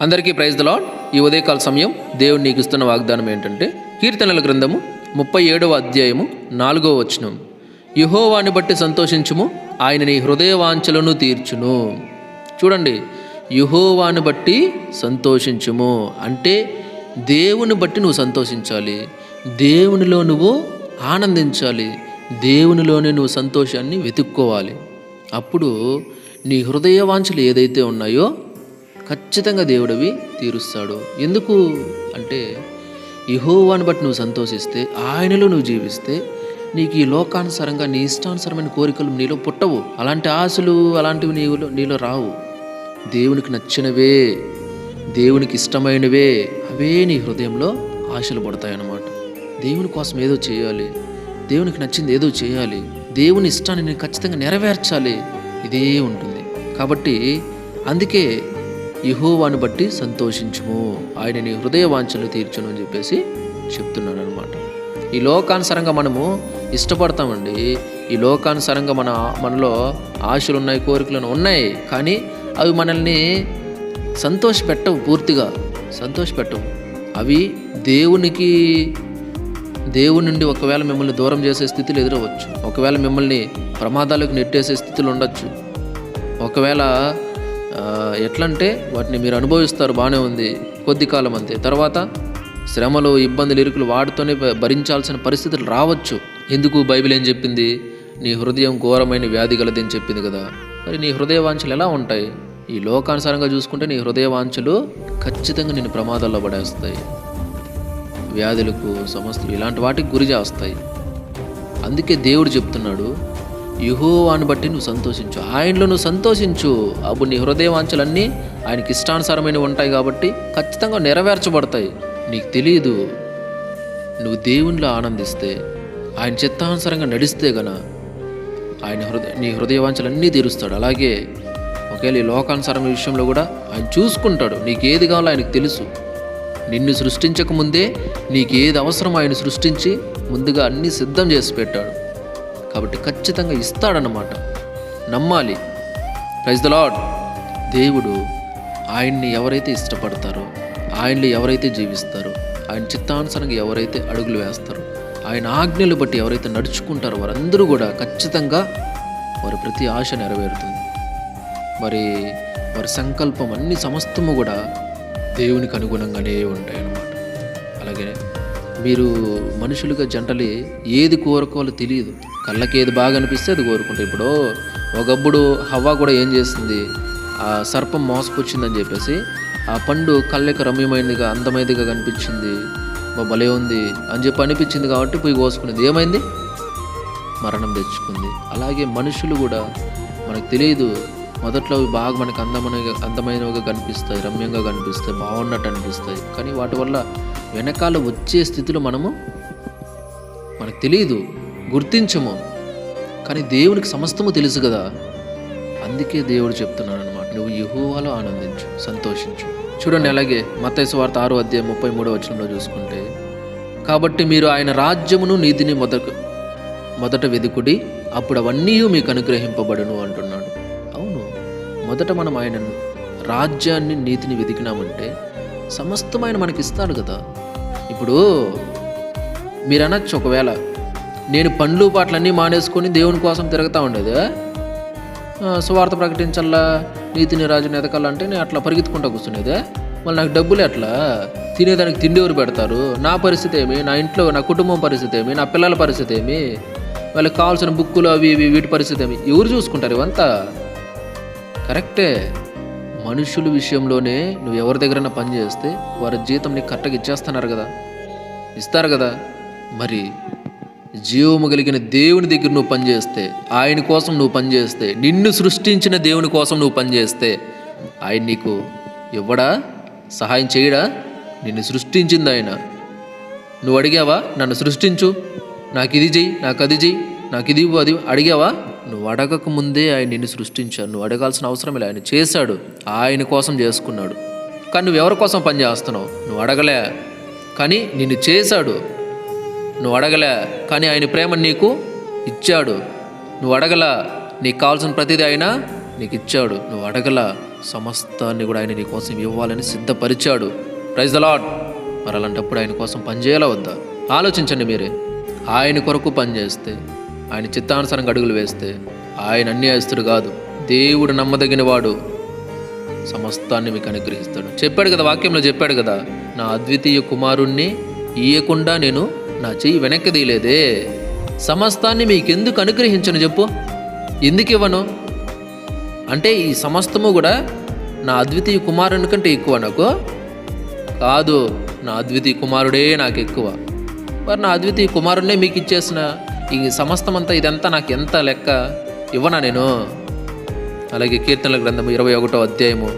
అందరికీ praise the ఈ ఉదయకాల సమయం దేవుడు నీకు ఇస్తున్న వాగ్దానం ఏంటంటే కీర్తనల గ్రంథము ముప్పై ఏడవ అధ్యాయము నాలుగవ వచనం. యహోవాని బట్టి సంతోషించుము ఆయన నీ హృదయ వాంఛలను తీర్చును. చూడండి యహోవాని బట్టి సంతోషించుము అంటే దేవుని బట్టి నువ్వు సంతోషించాలి దేవునిలో నువ్వు ఆనందించాలి దేవునిలోనే నువ్వు సంతోషాన్ని వెతుక్కోవాలి. అప్పుడు నీ హృదయవాంఛలు ఏదైతే ఉన్నాయో ఖచ్చితంగా దేవుడివి తీరుస్తాడు. ఎందుకు అంటే యహోవాని బట్టి నువ్వు సంతోషిస్తే ఆయనలో నువ్వు జీవిస్తే నీకు ఈ లోకానుసారంగా నీ ఇష్టానుసారమైన కోరికలు నీలో పుట్టవు. అలాంటి ఆశలు అలాంటివి నీలో నీలో రావు. దేవునికి నచ్చినవే దేవునికి ఇష్టమైనవే అవే నీ హృదయంలో ఆశలు పడతాయన్నమాట. దేవుని కోసం ఏదో చేయాలి. దేవునికి నచ్చింది ఏదో చేయాలి. దేవుని ఇష్టాన్ని నేను ఖచ్చితంగా నెరవేర్చాలి. ఇదే ఉంటుంది. కాబట్టి అందుకే యహోవాను బట్టి సంతోషించుము. ఆయన నీ హృదయ వాంఛలు తీర్చును అని చెప్పేసి చెప్తున్నాను అనమాట ఈ లోకానుసారంగా మనము ఇష్టపడతామండి. ఈ లోకానుసారంగా మన మనలో ఆశలు ఉన్నాయి కోరికలు ఉన్నాయి. కానీ అవి మనల్ని సంతోషపెట్టవు పూర్తిగా. సంతోషపెట్టవు. అవి దేవునికి దేవుని నుండి ఒకవేళ మిమ్మల్ని దూరం చేసే స్థితిలో ఎదురవచ్చు. ఒకవేళ మిమ్మల్ని ప్రమాదాలకు నెట్టేసే స్థితిలో ఉండొచ్చు. ఒకవేళ ఎట్లంటే వాటిని మీరు అనుభవిస్తారు బాగానే ఉంది కొద్ది కాలం అంతే. తర్వాత శ్రమలు ఇబ్బందులు ఇరుకులు వాటితోనే భ- భరించాల్సిన పరిస్థితులు రావచ్చు. ఎందుకు బైబిల్ ఏం చెప్పింది? నీ హృదయం ఘోరమైన వ్యాధి గలదని చెప్పింది కదా. మరి నీ హృదయ వాంఛలు ఎలా ఉంటాయి? ఈ లోకానుసారంగా చూసుకుంటే నీ హృదయ వాంఛలు ఖచ్చితంగా నేను ప్రమాదాల్లో పడేస్తాయి. వ్యాధులకు సమస్యలు ఇలాంటి వాటికి గురి చేస్తాయి అందుకే దేవుడు చెప్తున్నాడు యహోవాని బట్టి నువ్వు సంతోషించు. ఆయనలో నువ్వు సంతోషించు. అప్పుడు నీ హృదయవాంఛలన్నీ ఆయనకి ఇష్టానుసారమైనవి ఉంటాయి కాబట్టి ఖచ్చితంగా నెరవేర్చబడతాయి. నీకు తెలియదు నువ్వు దేవునిలో ఆనందిస్తే ఆయన చిత్తానుసారంగా నడిస్తే గన ఆయన హృదయ నీ హృదయవాంఛలన్నీ తీరుస్తాడు. అలాగే ఒకవేళ ఈ లోకానుసారమైన విషయంలో కూడా ఆయన చూసుకుంటాడు. నీకు ఏది కావాలో ఆయనకు తెలుసు. నిన్ను సృష్టించక ముందే నీకు ఏది అవసరం ఆయన సృష్టించి ముందుగా అన్నీ సిద్ధం చేసి పెట్టాడు. కాబట్టి ఖచ్చితంగా ఇస్తాడన్నమాట. నమ్మాలి. ప్రైజ్ ద లాడ్ దేవుడు ఆయన్ని ఎవరైతే ఇష్టపడతారో ఆయనలో ఎవరైతే జీవిస్తారో ఆయన చిత్తానుసరంగా ఎవరైతే అడుగులు వేస్తారో ఆయన ఆజ్ఞలు బట్టి ఎవరైతే నడుచుకుంటారో వారందరూ కూడా ఖచ్చితంగా వారి ప్రతి ఆశ నెరవేరుతుంది. మరి వారి సంకల్పం అన్ని సమస్తము కూడా దేవునికి అనుగుణంగానే ఉంటాయి అన్నమాట అలాగే మీరు మనుషులుగా జంటలే ఏది కోరుకోవాలో తెలియదు. కళ్ళకి ఏది బాగా అనిపిస్తే అది కోరుకుంటారు ఇప్పుడు ఒకప్పుడు హవ్వ కూడా ఏం చేస్తుంది ఆ సర్పం మోసపుచ్చిందని చెప్పేసి ఆ పండు కళ్ళకి రమ్యమైనదిగా అందమైనదిగా కనిపించింది. భలే ఉంది అని చెప్పి అనిపించింది కాబట్టి పోయి కోసుకునేది. ఏమైంది? మరణం తెచ్చుకుంది. అలాగే మనుషులు కూడా మనకు తెలియదు. మొదట్లో అవి బాగా మనకు అందమైన అందమైనవిగా కనిపిస్తాయి రమ్యంగా కనిపిస్తాయి బాగున్నట్టు అనిపిస్తాయి. కానీ వాటి వల్ల వెనకాల వచ్చే స్థితిలో మనము మనకు తెలియదు. గుర్తించము. కానీ దేవునికి సమస్తము తెలుసు కదా. అందుకే దేవుడు చెప్తున్నాడు అనమాట నువ్వు యహోవాలో ఆనందించు సంతోషించు. చూడండి అలాగే మతైసు వార్త ఆరో అధ్యాయం ముప్పై మూడో వచనంలో చూసుకుంటే కాబట్టి మీరు ఆయన రాజ్యమును నీతిని మొదట మొదట వెదుకుడి అప్పుడు అవన్నీ మీకు అనుగ్రహింపబడును అంటున్నాడు. అవును మొదట మనం ఆయన రాజ్యాన్ని నీతిని వెతికినామంటే సమస్తమైన మనకి ఇస్తాడు కదా. ఇప్పుడు మీరు అనొచ్చు ఒకవేళ నేను పండ్లు పాటలన్నీ మానేసుకొని దేవుని కోసం తిరుగుతూ ఉండేది. సువార్త ప్రకటించాలా నీతిని రాజుని ఎదకాలంటే నేను అట్లా పరిగెత్తుకుంటా కూర్చునేదే. మళ్ళీ నాకు డబ్బులు ఎట్లా తినేదానికి తిండి ఎవరు పెడతారు? నా పరిస్థితి ఏమి? నా ఇంట్లో నా కుటుంబం పరిస్థితి ఏమి? నా పిల్లల పరిస్థితి ఏమి? వాళ్ళకి కావాల్సిన బుక్కులు అవి ఇవి వీటి పరిస్థితి ఏమి? ఎవరు చూసుకుంటారు ఇవంతా? కరెక్టే. మనుషుల విషయంలోనే నువ్వు ఎవరి దగ్గరైనా పని చేస్తే వారి జీతం నీకు కరెక్ట్గా ఇచ్చేస్తున్నారు కదా. ఇస్తారు కదా. మరి జీవము కలిగిన దేవుని దగ్గర నువ్వు పనిచేస్తే ఆయన కోసం నువ్వు పనిచేస్తే నిన్ను సృష్టించిన దేవుని కోసం నువ్వు పనిచేస్తే ఆయన నీకు ఇవ్వడా? సహాయం చేయడా? నిన్ను సృష్టించింది ఆయన. నువ్వు అడిగావా? నన్ను సృష్టించు. నాకు ఇది చెయ్యి నాకు అది చెయ్యి నాకు ఇది అది అడిగావా? నువ్వు అడగక ముందే ఆయన నిన్ను సృష్టించాడు. నువ్వు అడగాల్సిన అవసరం లేదు. ఆయన చేశాడు. ఆయన కోసం చేసుకున్నాడు. కానీ నువ్వు ఎవరి కోసం పని చేస్తున్నావు? నువ్వు అడగలే. కానీ నిన్ను చేశాడు. నువ్వు అడగలే కానీ ఆయన ప్రేమ నీకు ఇచ్చాడు. నువ్వు అడగలా నీకు కావాల్సిన ప్రతిదీ ఆయన నీకు ఇచ్చాడు. నువ్వు అడగలా సమస్తాన్ని కూడా ఆయన నీ కోసం ఇవ్వాలని సిద్ధపరిచాడు. ప్రైజ్ ద లాడ్ మరి అలాంటప్పుడు ఆయన కోసం పనిచేయాలా వద్దా? ఆలోచించండి మీరే. ఆయన కొరకు పనిచేస్తే ఆయన చిత్తానుసారంగా అడుగులు వేస్తే ఆయన అన్యాయస్తుడు కాదు. దేవుడు నమ్మదగిన వాడు సమస్తాన్ని మీకు అనుగ్రహిస్తాడు. చెప్పాడు కదా వాక్యంలో చెప్పాడు కదా నా అద్వితీయ కుమారుణ్ణి ఇయ్యకుండా నేను నా చెయ్యి వెనక్కి తీయలేదే. సమస్తాన్ని మీకెందుకు అనుగ్రహించను చెప్పు. ఎందుకు ఇవ్వను? అంటే ఈ సమస్తము కూడా నా అద్వితీయ కుమారుని కంటే ఎక్కువ నాకు? కాదు నా అద్వితీయ కుమారుడే నాకు ఎక్కువ. మరి నా అద్వితీయ కుమారుడే మీకు ఇచ్చేసిన ఈ సమస్తమంతా ఇదంతా నాకు ఎంత లెక్క? ఇవ్వనా నేను? అలాగే కీర్తనల గ్రంథము ఇరవై ఒకటో అధ్యాయము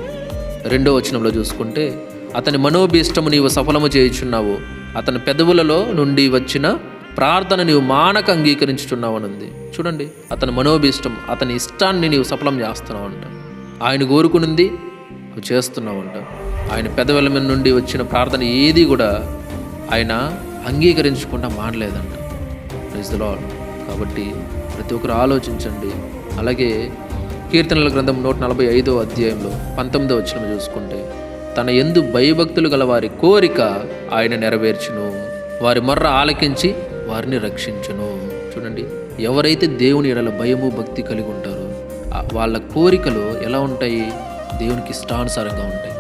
రెండో వచనంలో చూసుకుంటే అతని మనోభీష్టము నీవు సఫలము చేయుచున్నావు. అతని పెదవులలో నుండి వచ్చిన ప్రార్థన నీవు మానక అంగీకరించుచున్నావనుంది. ఉంది చూడండి అతని మనోభీష్టం అతని ఇష్టాన్ని నీవు సఫలం చేస్తున్నావు అంట ఆయన కోరుకునింది నువ్వు చేస్తున్నావు అంట ఆయన పెదవుల మీద నుండి వచ్చిన ప్రార్థన ఏది కూడా ఆయన అంగీకరించకుండా మానలేదంట. ప్రైజ్ ద కాబట్టి ప్రతి ఒక్కరు ఆలోచించండి. అలాగే కీర్తనల గ్రంథం నూట నలభై ఐదో అధ్యాయంలో పంతొమ్మిదో వచ్చిన చూసుకుంటే తన ఎందు భయభక్తులు గల వారి కోరిక ఆయన నెరవేర్చును. వారి మర్ర ఆలకించి వారిని రక్షించును. చూడండి ఎవరైతే దేవుని ఎడల భయము భక్తి కలిగి ఉంటారో వాళ్ళ కోరికలు ఎలా ఉంటాయి? దేవునికి ఇష్టానుసారంగా ఉంటాయి.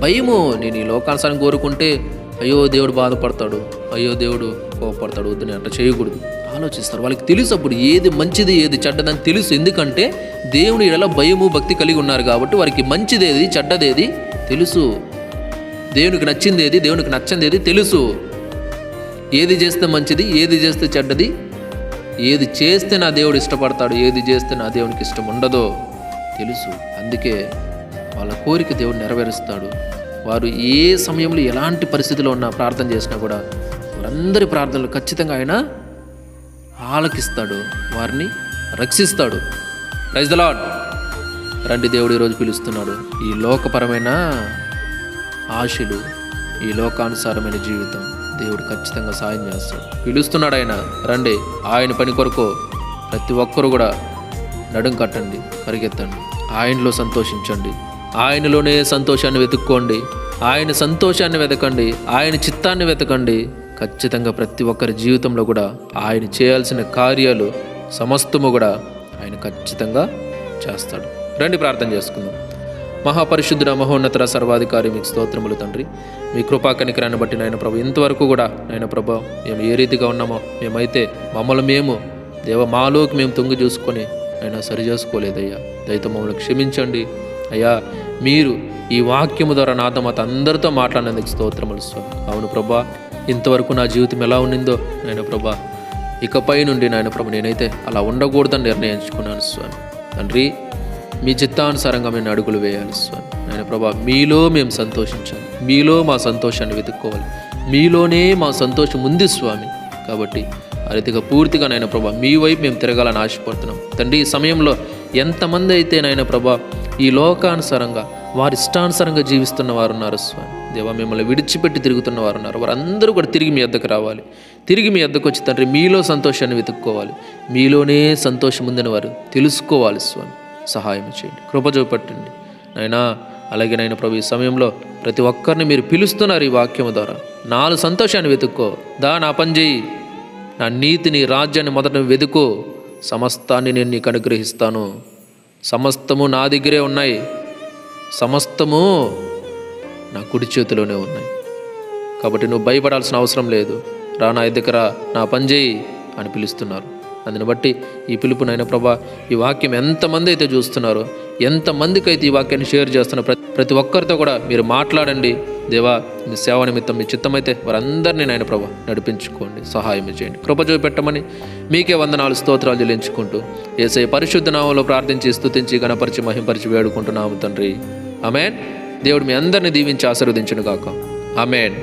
భయము నేను ఈ లోకానుసారం కోరుకుంటే అయ్యో దేవుడు బాధపడతాడు అయ్యో దేవుడు కోపడతాడు వద్దని నేను అట్లా చేయకూడదు. ఆలోచిస్తారు. వాళ్ళకి తెలుసు అప్పుడు ఏది మంచిది ఏది చెడ్డదని తెలుసు. ఎందుకంటే దేవుని ఎలా భయము భక్తి కలిగి ఉన్నారు కాబట్టి వారికి మంచిదేది చెడ్డదేది తెలుసు. దేవునికి నచ్చింది ఏది దేవునికి నచ్చంది ఏది తెలుసు. ఏది చేస్తే మంచిది ఏది చేస్తే చెడ్డది ఏది చేస్తే నా దేవుడు ఇష్టపడతాడు ఏది చేస్తే నా దేవునికి ఇష్టం ఉండదో తెలుసు. అందుకే వాళ్ళ కోరిక దేవుడు నెరవేరుస్తాడు. వారు ఏ సమయంలో ఎలాంటి పరిస్థితిలో ఉన్నా ప్రార్థన చేసినా కూడా వారందరి ప్రార్థనలు ఖచ్చితంగా ఆయన ఆలకిస్తాడు వారిని రక్షిస్తాడు. ప్రైజ్ ద లాడ్ రండి దేవుడు ఈరోజు పిలుస్తున్నాడు. ఈ లోకపరమైన ఆశలు ఈ లోకానుసారమైన జీవితం దేవుడు ఖచ్చితంగా సాయం చేస్తాడు. పిలుస్తున్నాడు ఆయన రండి ఆయన పని కొరకు ప్రతి ఒక్కరు కూడా నడుం కట్టండి పరిగెత్తండి. ఆయనలో సంతోషించండి. ఆయనలోనే సంతోషాన్ని వెతుక్కోండి. ఆయన సంతోషాన్ని వెతకండి ఆయన చిత్తాన్ని వెతకండి. ఖచ్చితంగా ప్రతి ఒక్కరి జీవితంలో కూడా ఆయన చేయాల్సిన కార్యాలు సమస్తము కూడా ఆయన ఖచ్చితంగా చేస్తాడు. రండి ప్రార్థన చేసుకుందాం. మహాపరిశుద్ధుడ మహోన్నతర సర్వాధికారి మీకు స్తోత్రములు తండ్రి. మీ కృపా కనికరాన్ని బట్టి నాయన ప్రభు ఇంతవరకు కూడా నాయన ప్రభా మేము ఏ రీతిగా ఉన్నామో మేమైతే మమ్మల్ని మేము దేవ మాలోకి మేము తొంగి చూసుకొని అయినా సరి చేసుకోలేదయ్యా. దయతో మమ్మల్ని క్షమించండి. అయ్యా మీరు ఈ వాక్యము ద్వారా నాతో మాత అందరితో మాట్లాడినందుకు స్తోత్రములు స్వామి. అవును ప్రభా ఇంతవరకు నా జీవితం ఎలా ఉండిందో నాయన ప్రభా ఇకపై నుండి నాయన ప్రభు నేనైతే అలా ఉండకూడదని నిర్ణయించుకున్నాను స్వామి. తండ్రి మీ చిత్తానుసారంగా మేము అడుగులు వేయాలి స్వామి. నాయన ప్రభా మీలో మేము సంతోషించాలి. మీలో మా సంతోషాన్ని వెతుక్కోవాలి. మీలోనే మా సంతోషం ఉంది స్వామి. కాబట్టి ఆ రీతిగా పూర్తిగా నాయన ప్రభా మీ వైపు మేము తిరగాలని ఆశపడుతున్నాం. తండ్రి ఈ సమయంలో ఎంతమంది అయితే నాయన ప్రభా ఈ లోకానుసారంగా వారి ఇష్టానుసారంగా జీవిస్తున్న వారు ఉన్నారు స్వామి. దేవా మిమ్మల్ని విడిచిపెట్టి తిరుగుతున్న వారు ఉన్నారు. వారందరూ కూడా తిరిగి మీ వద్దకు రావాలి. తిరిగి మీ వద్దకు వచ్చి తండ్రి మీలో సంతోషాన్ని వెతుక్కోవాలి. మీలోనే సంతోషం ఉందని వారు తెలుసుకోవాలి స్వామి. సహాయం చేయండి. కృప చూపట్టండి. నైనా అలాగే నైనా ప్రభు ఈ సమయంలో ప్రతి ఒక్కరిని మీరు పిలుస్తున్నారు ఈ వాక్యం ద్వారా. నాలుగు సంతోషాన్ని వెతుక్కో. దా నా పని చేయి నా నీతిని రాజ్యాన్ని మొదట వెతుకో సమస్తాన్ని నేను నీకు అనుగ్రహిస్తాను. సమస్తము నా దగ్గరే ఉన్నాయి. సమస్తము నా కుడి చేతిలోనే ఉన్నాయి. కాబట్టి నువ్వు భయపడాల్సిన అవసరం లేదు. రా నా దగ్గర నా పని చేయి అని పిలుస్తున్నారు. అందుని బట్టి ఈ పిలుపునైనా ప్రభా ఈ వాక్యం ఎంతమంది అయితే చూస్తున్నారో ఎంతమందికి అయితే ఈ వాక్యాన్ని షేర్ చేస్తున్న ప్రతి ప్రతి ఒక్కరితో కూడా మీరు మాట్లాడండి. దేవా మీ సేవ నిమిత్తం మీ చిత్తమైతే వారందరినీ నాయన ప్రభా నడిపించుకోండి సహాయం చేయండి. కృప చూపెట్టమని మీకే వందనాలు స్తోత్రాలు చెల్లించుకుంటూ ఏసై పరిశుద్ధ నామంలో ప్రార్థించి స్తుతించి గణపరిచి మహింపరిచి వేడుకుంటున్నాము తండ్రి. అమేన్ దేవుడు మీ అందరిని దీవించి ఆశీర్వదించును గాక అమేన్